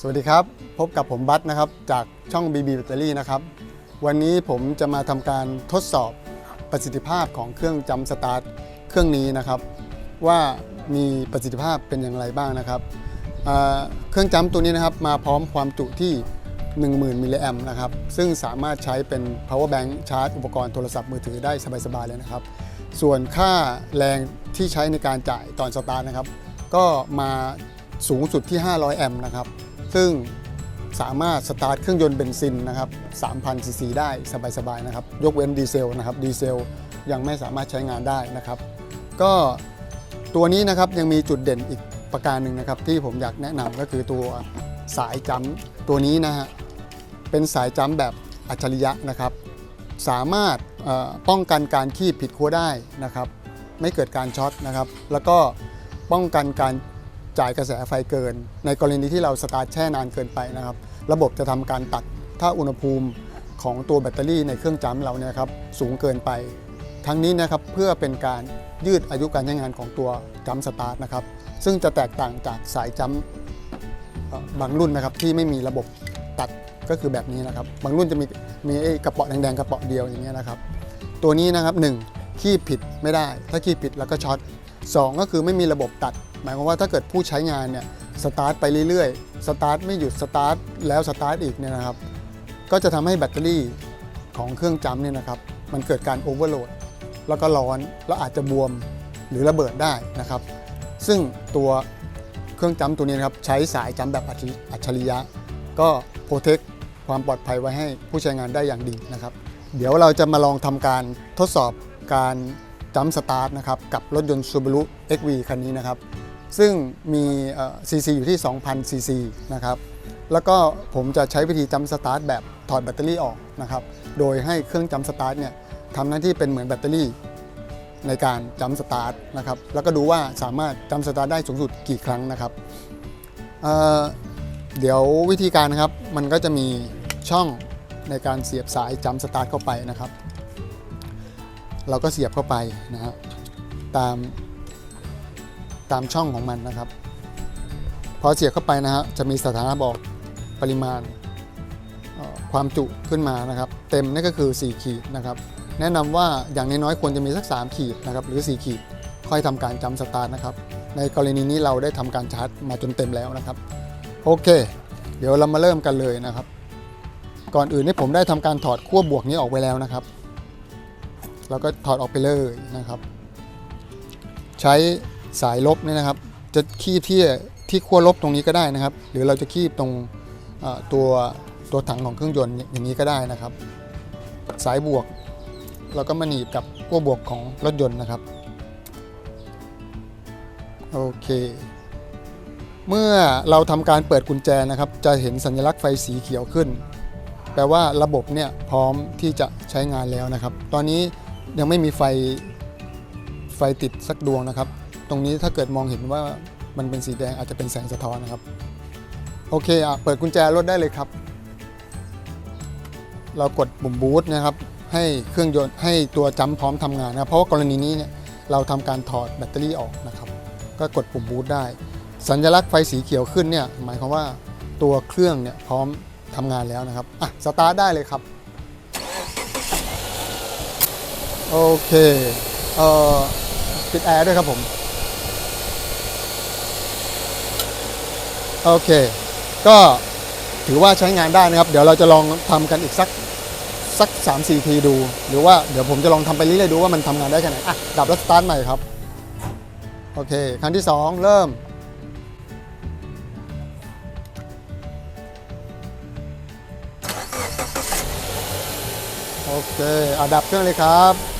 สวัสดีครับ พบกับผมบัตนะครับ จากช่อง BB แบตเตอรี่นะครับ วันนี้ผมจะมาทำการทดสอบประสิทธิภาพของเครื่องจำสตาร์ทเครื่องนี้นะครับ ว่ามีประสิทธิภาพเป็นอย่างไรบ้างนะครับอ่าเครื่องจำตัวนี้นะครับมาพร้อมความจุที่ 10,000 มิลลิแอมนะครับ ซึ่งสามารถใช้เป็น power bank ชาร์จอุปกรณ์โทรศัพท์มือถือได้สบายๆเลยนะครับ ส่วนค่าแรงที่ใช้ในการจ่ายตอนสตาร์ทนะครับ ก็มาสูงสุดที่ 500 แอมป์นะครับ ซึ่งสามารถสตาร์ทเครื่องยนต์เบนซินนะครับ3,000ซีซีได้สบายๆนะครับ ยกเว้นดีเซลนะครับดีเซลยังไม่สามารถใช้งานได้นะครับ ก็ตัวนี้นะครับยังมีจุดเด่นอีกประการหนึ่งนะครับ ที่ผมอยากแนะนำก็คือตัวสายจัมตัวนี้นะฮะเป็นสายจัมแบบอัจฉริยะนะครับ สามารถป้องกันการคีบผิดขั้วได้นะครับ ไม่เกิดการช็อตนะครับ แล้วก็ป้องกันการ จ่ายกระแสไฟเกิน ในกรณีที่เราสตาร์ทแช่นานเกินไปนะครับ ระบบจะทำการตัดถ้าอุณหภูมิของตัวแบตเตอรี่ในเครื่องจัมป์เราเนี่ยครับสูงเกินไป ทั้งนี้นะครับเพื่อเป็นการยืดอายุการใช้งานของตัวจัมป์สตาร์ทนะครับซึ่งจะแตกต่างจากสายจัมป์บางรุ่นนะครับที่ไม่มีระบบตัดก็คือแบบนี้นะครับ บางรุ่นจะมีมีกระเป๋อแดงๆกระเป๋อเดียวอย่างเงี้ยนะครับ ตัวนี้นะครับหนึ่งขี้ผิดไม่ได้ ถ้าขี้ผิดแล้วก็ช็อต สองก็คือไม่มีระบบตัด หมายความว่าถ้าเกิดผู้ใช้งานเนี่ยสตาร์ทไปเรื่อยๆ สตาร์ทไม่หยุดสตาร์ทแล้วสตาร์ทอีกเนี่ยนะครับ ก็จะทำให้แบตเตอรี่ของเครื่องจัมป์เนี่ยนะครับ มันเกิดการโอเวอร์โหลดแล้วก็ร้อนแล้วอาจจะบวมหรือระเบิดได้นะครับ ซึ่งตัวเครื่องจัมป์ตัวนี้นะครับใช้สายจัมป์แบบอัจฉริยะ ก็โปรเทคความปลอดภัยไว้ให้ผู้ใช้งานได้อย่างดีนะครับ เดี๋ยวเราจะมาลองทำการทดสอบการ จัมป์สตาร์ทนะครับกับรถยนต์ Subaru XV คันนี้นะครับซึ่งมีซีซีอยู่ที่ 2,000 ซีซีนะครับแล้วก็ผมจะใช้วิธีจัมป์สตาร์ทแบบถอดแบตเตอรี่ออกนะครับโดยให้เครื่องจัมป์สตาร์ทเนี่ยทำหน้าที่เป็นเหมือนแบตเตอรี่ในการจัมป์สตาร์ทนะครับแล้วก็ดูว่าสามารถจัมป์สตาร์ทได้สูงสุดกี่ครั้งนะครับเเดี๋ยววิธีการนะครับมันก็จะมีช่องในการเสียบสายจัมป์สตาร์ทเข้าไปนะครับ เราก็เสียบเข้าไปนะฮะตามตามช่องของมันนะครับ พอเสียบเข้าไปนะฮะจะมีสถานะบอกปริมาณความจุขึ้นมานะครับ เต็มนี่ก็คือ 4 ขีดนะครับ แนะนำว่าอย่างน้อยๆควรจะมีสัก 3 ขีดนะครับหรือ 4 ขีด ค่อยทำการจำสตาร์ทนะครับ ในกรณีนี้เราได้ทำการชาร์จมาจนเต็มแล้วนะครับ โอเค เดี๋ยวเรามาเริ่มกันเลยนะครับ ก่อนอื่นนี่ผมได้ทำการถอดขั้วบวกนี้ออกไปแล้วนะครับ เราก็ถอดออกไปเลยนะครับ ใช้สายลบเนี่ยนะครับ จะคีบที่ที่ขั้วลบตรงนี้ก็ได้นะครับ หรือเราจะคีบตรงตัวตัวถังของเครื่องยนต์อย่างนี้ก็ได้นะครับ สายบวกเราก็มาหนีบกับขั้วบวกของรถยนต์นะครับโอเค เมื่อเราทำการเปิดกุญแจนะครับ จะเห็นสัญลักษณ์ไฟสีเขียวขึ้น แปลว่าระบบเนี่ยพร้อมที่จะใช้งานแล้วนะครับ ตอนนี้ ยังไม่มีไฟไฟติดสักดวงนะครับ ตรงนี้ถ้าเกิดมองเห็นว่ามันเป็นสีแดงอาจจะเป็นแสงสะท้อนนะครับ โอเคอะเปิดกุญแจรถได้เลยครับ เรากดปุ่มบูตนะครับ ให้เครื่องยนต์ให้ตัวจัมพร้อมทำงานนะเพราะว่ากรณีนี้เนี่ยเราทำการถอดแบตเตอรี่ออกนะครับ ก็กดปุ่มบูตได้ สัญลักษณ์ไฟสีเขียวขึ้นเนี่ยหมายความว่าตัวเครื่องเนี่ยพร้อมทำงานแล้วนะครับอะสตาร์ทได้เลยครับ โอเค เอ่อปิดแอร์ด้วยครับผม โอเค ก็ถือว่าใช้งานได้นะครับ เดี๋ยวเราจะลองทำกันอีกสักสัก3 4ทีดู หรือว่าเดี๋ยวผมจะลองทำไปเรื่อยๆดูว่ามันทำงานได้แค่ไหน อะ ดับแล้วสตาร์ทใหม่ครับ โอเค ครั้งที่2เริ่ม โอเคอะดับเครื่องเลยครับ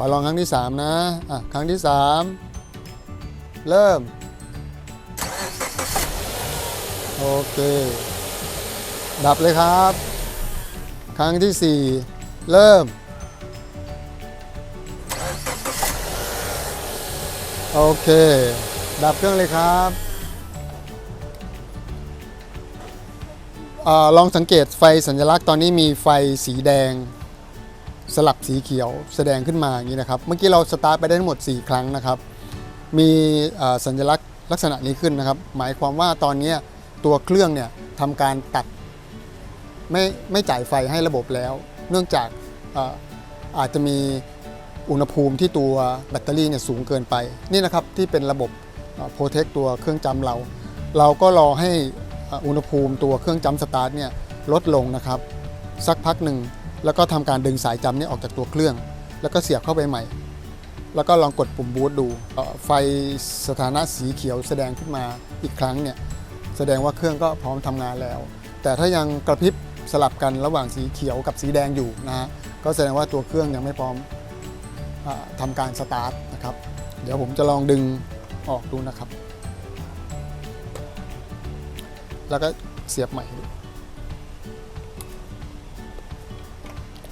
อลองครั้งที่ 3 นะอะครั้งที่ 3 เริ่ม โอเค ดับเลยครับ ครั้งที่ 4 เริ่ม โอเค ดับเครื่องเลยครับอาลองสังเกตไฟสัญลักษณ์ตอนนี้มีไฟสีแดง สลับสีเขียวแสดงขึ้นมาอย่างนี้นะครับ เมื่อกี้เราสตาร์ทไปได้ทั้งหมด 4 ครั้งนะครับ มีสัญลักษณ์ลักษณะนี้ขึ้นนะครับ หมายความว่าตอนนี้ตัวเครื่องเนี่ยทำการตัดไม่ไม่จ่ายไฟให้ระบบแล้ว เนื่องจากเอ่อาจจะมีอุณหภูมิที่ตัวแบตเตอรี่เนี่ยสูงเกินไป นี่นะครับที่เป็นระบบโปรเทคตัวเครื่องจำเรา เราก็รอให้เอ่ออุณหภูมิตัวเครื่องจำสตาร์ทเนี่ยลดลงนะครับ สักพักหนึ่ง แล้วก็ทำการดึงสายจำเนี่ยออกจากตัวเครื่อง แล้วก็เสียบเข้าไปใหม่ แล้วก็ลองกดปุ่มบูตดู ไฟสถานะสีเขียวแสดงขึ้นมาอีกครั้งเนี่ยแสดงว่าเครื่องก็พร้อมทำงานแล้ว แต่ถ้ายังกระพริบสลับกันระหว่างสีเขียวกับสีแดงอยู่นะฮะก็แสดงว่าตัวเครื่องยังไม่พร้อมอาทำการสตาร์ทนะครับ เดี๋ยวผมจะลองดึงออกดูนะครับ แล้วก็เสียบใหม่ดู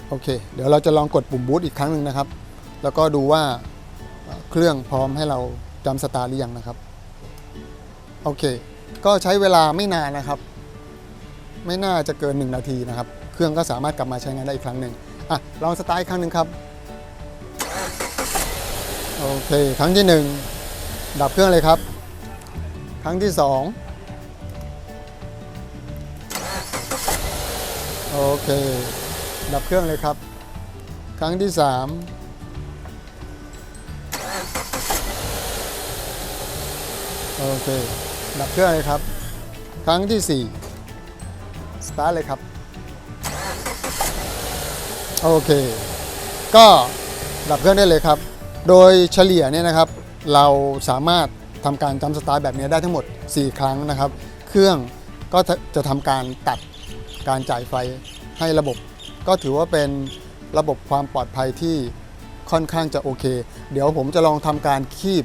โอเค เดี๋ยวเราจะลองกดปุ่มบูตอีกครั้งหนึ่งนะครับ แล้วก็ดูว่าเครื่องพร้อมให้เราจำสตาร์หรือยังนะครับ โอเค ก็ใช้เวลาไม่นานนะครับ ไม่น่าจะเกิน 1 นาทีนะครับ เครื่องก็สามารถกลับมาใช้งานได้อีกครั้งหนึ่งอะลองสตาร์ทอีกครั้งหนึ่งครับ โอเค ครั้งที่ 1 ดับเครื่องเลยครับ ครั้งที่ 2 โอเค ดับเครื่องเลยครับ ครั้งที่ 3โอเค ดับเครื่องเลยครับ ครั้งที่ 4 สตาร์ทเลยครับ โอเค ก็ดับเครื่องได้เลยครับ โดยเฉลี่ยเนี่ยนะครับ เราสามารถทำการจำสตาร์ทแบบนี้ได้ทั้งหมด 4 ครั้งนะครับ เครื่องก็จะจะทำการตัดการจ่ายไฟให้ระบบ ก็ถือว่าเป็นระบบความปลอดภัยที่ค่อนข้างจะโอเค เดี๋ยวผมจะลองทำการคีบ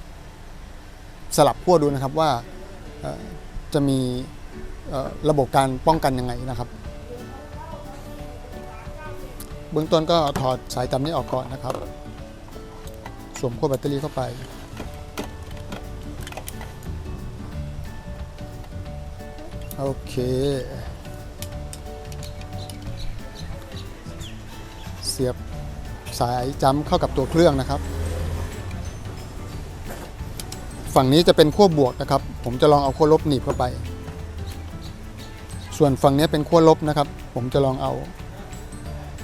สลับขั้วดูนะครับว่าจะมีระบบการป้องกันยังไงนะครับ เบื้องต้นก็ถอดสายจำนี้ออกก่อนนะครับ สวมขั้วแบตเตอรี่เข้าไป โอเค เสียบสายจำเข้ากับตัวเครื่องนะครับ ฝั่งนี้จะเป็นขั้วบวกนะครับ ผมจะลองเอาขั้วลบหนีบเข้าไป ส่วนฝั่งนี้เป็นขั้วลบนะครับ ผมจะลองเอา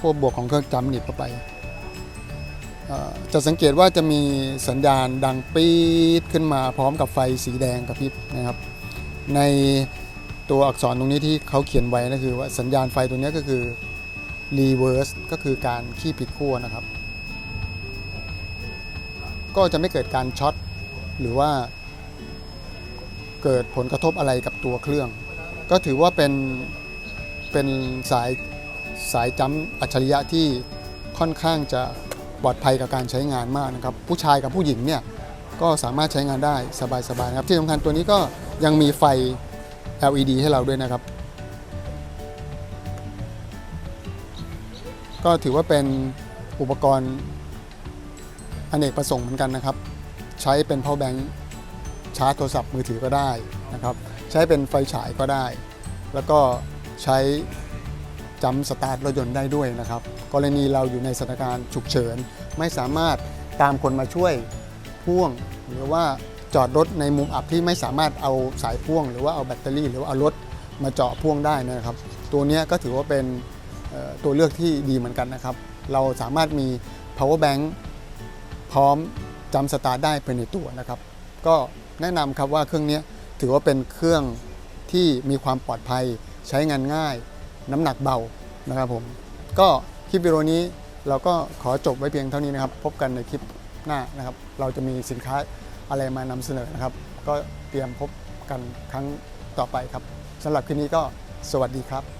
ขั้วบวกของเครื่องจำหนีบเข้าไปจะสังเกตว่าจะมีสัญญาณดังปี๊ดขึ้นมาพร้อมกับไฟสีแดงกระพริบนะครับ ในตัวอักษรตรงนี้ที่เขาเขียนไว้นะคือว่าสัญญาณไฟตัวนี้ก็คือ reverse ก็คือการขี้ผิดขั้วนะครับ ก็จะไม่เกิดการช็อตหรือว่าเกิดผลกระทบอะไรกับตัวเครื่อง ก็ถือว่าเป็นเป็นสายสายจำอัจฉริยะที่ค่อนข้างจะปลอดภัยกับการใช้งานมากนะครับ ผู้ชายกับผู้หญิงเนี่ยก็สามารถใช้งานได้สบายๆนะครับ ที่สำคัญตัวนี้ก็ยังมีไฟ LED ให้เราด้วยนะครับ ก็ถือว่าเป็นอุปกรณ์อเนกประสงค์เหมือนกันนะครับ ใช้เป็น power bank ชาร์จโทรศัพท์มือถือก็ได้นะครับ ใช้เป็นไฟฉายก็ได้ แล้วก็ใช้จำสตาร์ทรถยนต์ได้ด้วยนะครับ กรณีเราอยู่ในสถานการณ์ฉุกเฉิน ไม่สามารถตามคนมาช่วยพ่วง หรือว่าจอดรถในมุมอับที่ไม่สามารถเอาสายพ่วง หรือว่าเอาแบตเตอรี่ หรือว่าเอารถมาเจาะพ่วงได้นะครับ ตัวนี้ก็ถือว่าเป็น ตัวเลือกที่ดีเหมือนกันนะครับ เราสามารถมี power bank พร้อมจำสตาร์ทได้ภายในตัวนะครับ ก็แนะนำครับว่าเครื่องนี้ถือว่าเป็นเครื่องที่มีความปลอดภัยใช้งานง่าย น้ำหนักเบานะครับผม ก็คลิปวิดีโอนี้เราก็ขอจบไว้เพียงเท่านี้นะครับ พบกันในคลิปหน้านะครับ เราจะมีสินค้าอะไรมานำเสนอนะครับ ก็เตรียมพบกันครั้งต่อไปครับสำหรับคลิปนี้ก็สวัสดีครับ